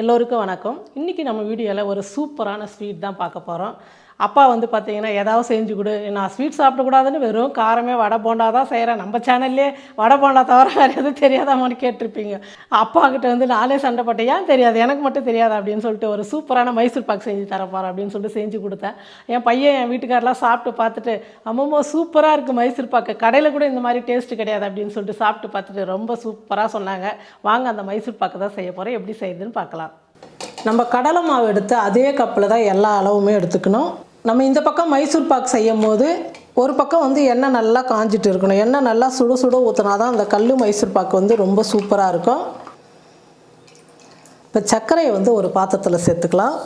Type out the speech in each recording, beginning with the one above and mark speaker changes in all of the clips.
Speaker 1: எல்லோருக்கும் வணக்கம். இன்றைக்கி நம்ம வீடியோவில் ஒரு சூப்பரான ஸ்வீட் தான் பார்க்க போகிறோம் அப்பா வந்து பார்த்தீங்கன்னா ஏதாவது செஞ்சு கொடு. நான் ஸ்வீட் சாப்பிடக்கூடாதுன்னு வெறும் காரமே வடை போண்டா தான் செய்கிறேன் நம்ம சேனல்லே வடை போண்டா தவிர வேறு எதுவும் தெரியாதாமான்னு கேட்டிருப்பீங்க. அப்பா கிட்ட வந்து நானே சண்டை போட்டேன். ஏன் தெரியாது? எனக்கு மட்டும் தெரியாது அப்படின்னு சொல்லிட்டு ஒரு சூப்பரான மைசூர் பாக் செஞ்சு தரப்பார் அப்படின்னு சொல்லிட்டு செஞ்சு கொடுத்தேன். என் பையன் என் வீட்டுக்காரெலாம் சாப்பிட்டு பார்த்துட்டு அம்மம்மா சூப்பராக இருக்குது மைசூர் பாக்கு. கடையில் கூட இந்த மாதிரி டேஸ்ட் கிடையாது அப்படின்னு சொல்லிட்டு சாப்பிட்டு பார்த்துட்டு ரொம்ப சூப்பராக சொன்னாங்க. வாங்க அந்த மைசூர் பாக்கு தான் செய்ய போகிறேன் எப்படி செய்யுதுன்னு பார்க்கலாம். நம்ம கடலை மாவு எடுத்து அதே கப்பில் தான் எல்லா அளவுமே எடுத்துக்கணும். நம்ம இந்த பக்கம் மைசூர் பாக் செய்யும் போது ஒரு பக்கம் வந்து எண்ணெய் நல்லா காஞ்சிட்டு இருக்கணும். எண்ணெய் நல்லா சுடு சுட ஊற்றினா தான் அந்த கல் மைசூர் பாக்கு வந்து ரொம்ப சூப்பராக இருக்கும். இப்போ சர்க்கரையை வந்து ஒரு பாத்திரத்தில் சேர்த்துக்கலாம்.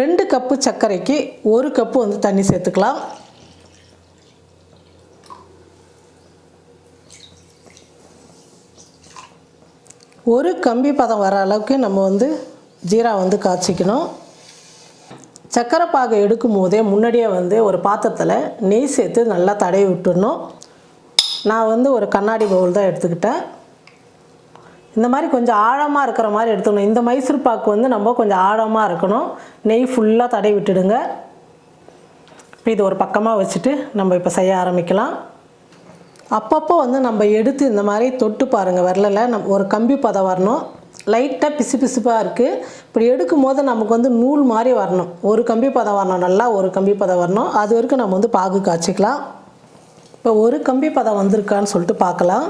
Speaker 1: ரெண்டு கப்பு சர்க்கரைக்கு ஒரு கப்பு வந்து தண்ணி சேர்த்துக்கலாம். ஒரு கம்பி பதம் வர அளவுக்கு நம்ம வந்து ஜீரா வந்து காய்ச்சிக்கணும். சக்கரை பாகை எடுக்கும் போதே முன்னாடியே வந்து ஒரு பாத்திரத்தில் நெய் சேர்த்து நல்லா தடவி விட்டுடணும். நான் வந்து ஒரு கண்ணாடி பவுல் தான் எடுத்துக்கிட்டேன். இந்த மாதிரி கொஞ்சம் ஆழமாக இருக்கிற மாதிரி எடுத்துக்கணும். இந்த மைசூர் பாக்கு வந்து நம்ம கொஞ்சம் ஆழமாக இருக்கணும். நெய் ஃபுல்லாக தடை விட்டுடுங்க. இப்போ இது ஒரு பக்கமாக வச்சுட்டு நம்ம இப்போ செய்ய ஆரம்பிக்கலாம். அப்பப்போ வந்து நம்ம எடுத்து இந்த மாதிரி தொட்டு பாருங்கள் வரலில். நம் ஒரு கம்பி பதம் வரணும். லைட்டாக பிசு பிசுப்பாக இருக்குது இப்படி எடுக்கும் போது நமக்கு வந்து நூல் மாதிரி வரணும். ஒரு கம்பி பதம் வரணும். நல்லா ஒரு கம்பி பதம் வரணும். அது வரைக்கும் நம்ம வந்து பாகு காய்ச்சிக்கலாம். இப்போ ஒரு கம்பி பதம் வந்திருக்கான்னு சொல்லிட்டு பார்க்கலாம்.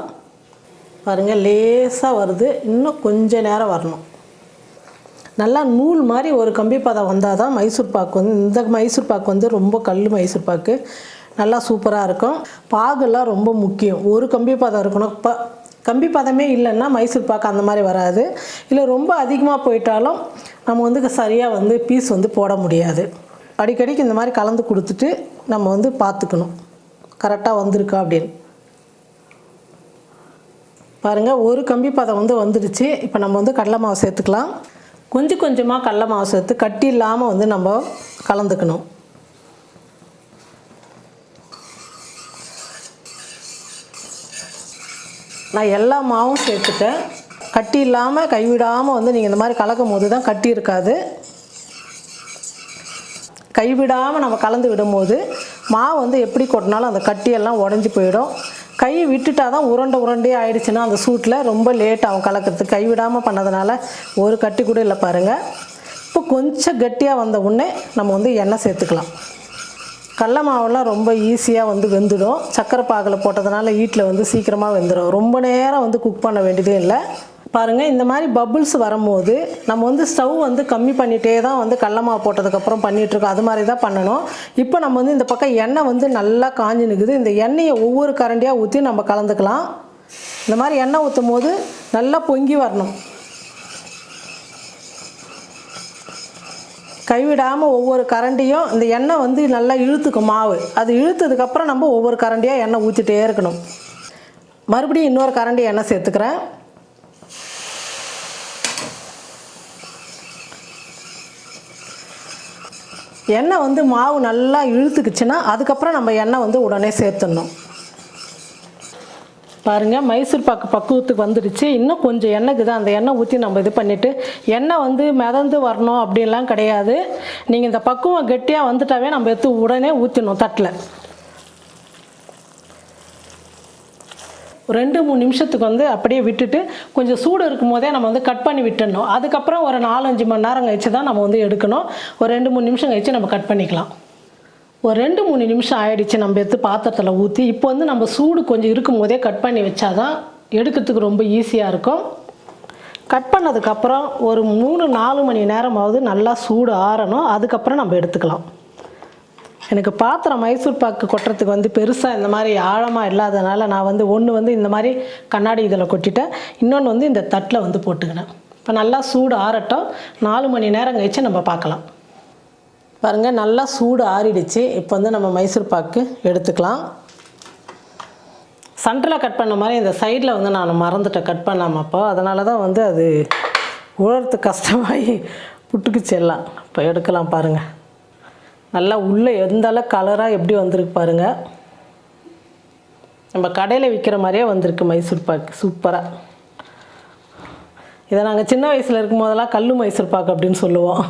Speaker 1: பாருங்கள் லேசாக வருது. இன்னும் கொஞ்ச நேரம் வரணும். நல்லா நூல் மாதிரி ஒரு கம்பி பதம் வந்தால் தான் மைசூர் பாக்கு வந்து இந்த மைசூர் பாக்கு வந்து ரொம்ப கல் மைசூர் பாக்கு. நல்லா சூப்பராக இருக்கும். பாகுலாம் ரொம்ப முக்கியம். ஒரு கம்பி பதம் இருக்கணும். இப்போ கம்பி பதமே இல்லைன்னா மைசூர் பாக்கு அந்த மாதிரி வராது. இல்லை ரொம்ப அதிகமாக போயிட்டாலும் நம்ம வந்து சரியாக வந்து பீஸ் வந்து போட முடியாது. அடிக்கடிக்கு இந்த மாதிரி கலந்து கொடுத்துட்டு நம்ம வந்து பார்த்துக்கணும். கரெக்டாக வந்திருக்கா அப்படின்னு. பாருங்கள் ஒரு கம்பி பதம் வந்து வந்துடுச்சு. இப்போ நம்ம வந்து கடலை மாவு சேர்த்துக்கலாம். கொஞ்சம் கொஞ்சமாக கடலை மாவு சேர்த்து கட்டி இல்லாமல் வந்து நம்ம கலந்துக்கணும். நான் எல்லா மாவும் சேர்த்துட்டேன். கட்டி இல்லாமல் கைவிடாமல் வந்து நீங்கள் இந்த மாதிரி கலக்கும் போது தான் கட்டி இருக்காது. கைவிடாமல் நம்ம கலந்து விடும்போது மாவு வந்து எப்படி கொட்டினாலும் அந்த கட்டியெல்லாம் உடஞ்சி போயிடும். கை விட்டுட்டா தான் உருண்டை உருண்டே ஆயிடுச்சுன்னா அந்த சூட்டில் ரொம்ப லேட் ஆகும் கலக்கிறதுக்கு. கைவிடாமல் பண்ணதுனால ஒரு கட்டி கூட இல்லை பாருங்கள் இப்போ கொஞ்சம் கட்டியாக வந்த உடனே நம்ம வந்து எண்ணெய் சேர்த்துக்கலாம். கடல மாவுலாம் ரொம்ப ஈஸியாக வந்து வெந்துடும். சக்கரை பாகில் போட்டதுனால வீட்டில் வந்து சீக்கிரமாக வெந்துடும் ரொம்ப நேரம் வந்து குக் பண்ண வேண்டியதே இல்லை. பாருங்கள் இந்த மாதிரி பபுள்ஸ் வரும்போது நம்ம வந்து ஸ்டவ் வந்து கம்மி பண்ணிகிட்டே தான் வந்து கடல மாவு போட்டதுக்கப்புறம் பண்ணிகிட்ருக்கோம் அது மாதிரி தான் பண்ணணும். இப்போ நம்ம வந்து இந்த பக்கம் எண்ணெய் வந்து நல்லா காஞ்சி நிற்குது இந்த எண்ணெயை ஒவ்வொரு கரண்டியாக ஊற்றி நம்ம கலந்துக்கலாம். இந்த மாதிரி எண்ணெய் ஊற்றும் போது நல்லா பொங்கி வரணும். கைவிடாமல் ஒவ்வொரு கரண்டியும் இந்த எண்ணெய் வந்து நல்லா இழுத்துக்கும் மாவு. அது இழுத்ததுக்கப்புறம் நம்ம ஒவ்வொரு கரண்டியாக எண்ணெய் ஊற்றிட்டே இருக்கணும். மறுபடியும் இன்னொரு கரண்டி எண்ணெய் சேர்த்துக்கிறேன். எண்ணெய் வந்து மாவு நல்லா இழுத்துக்குச்சுன்னா அதுக்கப்புறம் நம்ம எண்ணெய் வந்து உடனே சேர்த்துடணும். பாருங்கள் மைசூர் பாக்கு பக்குவத்துக்கு வந்துடுச்சு. இன்னும் கொஞ்சம் எண்ணெய்க்கு தான் அந்த எண்ணெய் ஊற்றி நம்ம இது பண்ணிவிட்டு எண்ணெய் வந்து மிதந்து வரணும் அப்படின்லாம் கிடையாது. நீங்கள் இந்த பக்குவம் கெட்டியாக வந்துட்டாவே நம்ம எடுத்து உடனே ஊற்றணும் தட்டில். ரெண்டு மூணு நிமிஷத்துக்கு வந்து அப்படியே விட்டுட்டு கொஞ்சம் சூடு இருக்கும் போதே நம்ம வந்து கட் பண்ணி விட்டுடணும். அதுக்கப்புறம் ஒரு நாலஞ்சு மணி நேரம் கழிச்சு தான் நம்ம வந்து எடுக்கணும். ஒரு ரெண்டு மூணு நிமிஷம் கழிச்சு நம்ம கட் பண்ணிக்கலாம். ஒரு ரெண்டு மூணு நிமிஷம் ஆயிடுச்சு நம்ம எடுத்து பாத்திரத்தில் ஊற்றி இப்போ வந்து நம்ம சூடு கொஞ்சம் இருக்கும் போதே கட் பண்ணி வச்சாதான் எடுக்கிறதுக்கு ரொம்ப ஈஸியாக இருக்கும். கட் பண்ணதுக்கப்புறம் ஒரு மூணு நாலு மணி நேரமாவது நல்லா சூடு ஆறணும். அதுக்கப்புறம் நம்ம எடுத்துக்கலாம். எனக்கு பாத்திரம் மைசூர் பாக்கு கொட்டுறதுக்கு வந்து பெருசாக இந்த மாதிரி ஆழமாக இல்லாதனால நான் வந்து ஒன்று வந்து இந்த மாதிரி கண்ணாடி இதில் கொட்டிட்டேன். இன்னொன்று வந்து இந்த தட்டில் வந்து போட்டுக்கினேன். இப்போ நல்லா சூடு ஆறட்டும். நாலு மணி நேரம் கழிச்சு நம்ம பார்க்கலாம். பாருங்கள் நல்லா சூடு ஆறிடுச்சு. இப்போ வந்து நம்ம மைசூர் பாக்கு எடுத்துக்கலாம். சென்டரில் கட் பண்ண மாதிரி இந்த சைடில் வந்து நான் மறந்துட்டேன். கட் பண்ணாமல் அப்போ. அதனால தான் வந்து அது உழறது கஷ்டமாகி புட்டுக்குச்சு எல்லாம். இப்போ எடுக்கலாம் பாருங்கள் நல்லா உள்ளே எந்த அளவு கலராக எப்படி வந்திருக்கு பாருங்கள் நம்ம கடையில் விற்கிற மாதிரியே வந்திருக்கு மைசூர் பாக்கு. சூப்பராக இதை நாங்கள் சின்ன வயசில் இருக்கும் போதெல்லாம் கல் மைசூர் பாக்கு அப்படின்னு சொல்லுவோம்.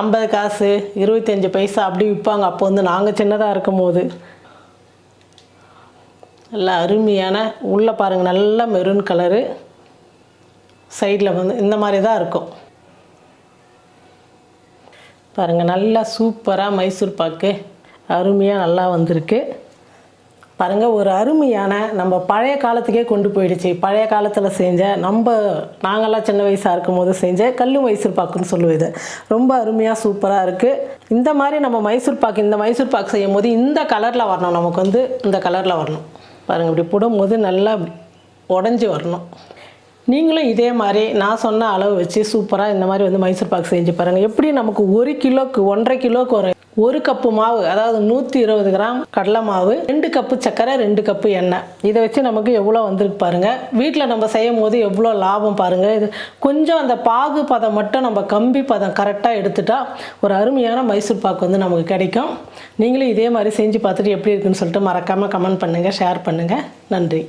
Speaker 1: ஐம்பது காசு இருபத்தஞ்சி பைசா அப்படி விற்பாங்க அப்போ வந்து நாங்கள் சின்னதாக இருக்கும் போது நல்லா அருமையான உள்ளே பாருங்கள் நல்ல மெரூன் கலரு சைடில் வந்து இந்த மாதிரி தான் இருக்கும். பாருங்கள் நல்லா சூப்பராக மைசூர் பாக்கு. அருமையாக நல்லா வந்திருக்கு. பாருங்கள் ஒரு அருமையான நம்ம பழைய காலத்துக்கே கொண்டு போயிடுச்சு. பழைய காலத்தில் செஞ்ச நம்ம நாங்கள்லாம் சின்ன வயசாக இருக்கும் போது செஞ்ச கல் மைசூர் பாக்குன்னு சொல்லுவது. ரொம்ப அருமையாக சூப்பராக இருக்குது இந்த மாதிரி நம்ம மைசூர் பாக்கு இந்த மைசூர் பாக்கு செய்யும் போது இந்த கலரில் வரணும். நமக்கு வந்து இந்த கலரில் வரணும். பாருங்கள் இப்படி போடும்போது நல்லா உடஞ்சி வரணும். நீங்களும் இதே மாதிரி நான் சொன்ன அளவு வச்சு சூப்பராக இந்த மாதிரி வந்து மைசூர் பாக்கு செஞ்சு பாருங்கள் எப்படி நமக்கு ஒரு கிலோக்கு ஒன்றரை கிலோக்கு ஒரு ஒரு கப்பு மாவு அதாவது நூற்றி இருபது கிராம் கடலை மாவு ரெண்டு கப்பு சர்க்கரை ரெண்டு கப்பு எண்ணெய். இதை வச்சு நமக்கு எவ்வளோ வந்திருக்கு பாருங்கள் வீட்டில் நம்ம செய்யும் போது எவ்வளோ லாபம் பாருங்கள் இது கொஞ்சம் அந்த பாகு பதம் மட்டும் நம்ம கம்பி பதம் கரெக்டாக எடுத்துட்டால் ஒரு அருமையான மைசூர் பாக்கு வந்து நமக்கு கிடைக்கும். நீங்களும் இதே மாதிரி செஞ்சு பார்த்துட்டு எப்படி இருக்குன்னு சொல்லிட்டு மறக்காமல் கமெண்ட் பண்ணுங்கள் ஷேர் பண்ணுங்கள் நன்றி.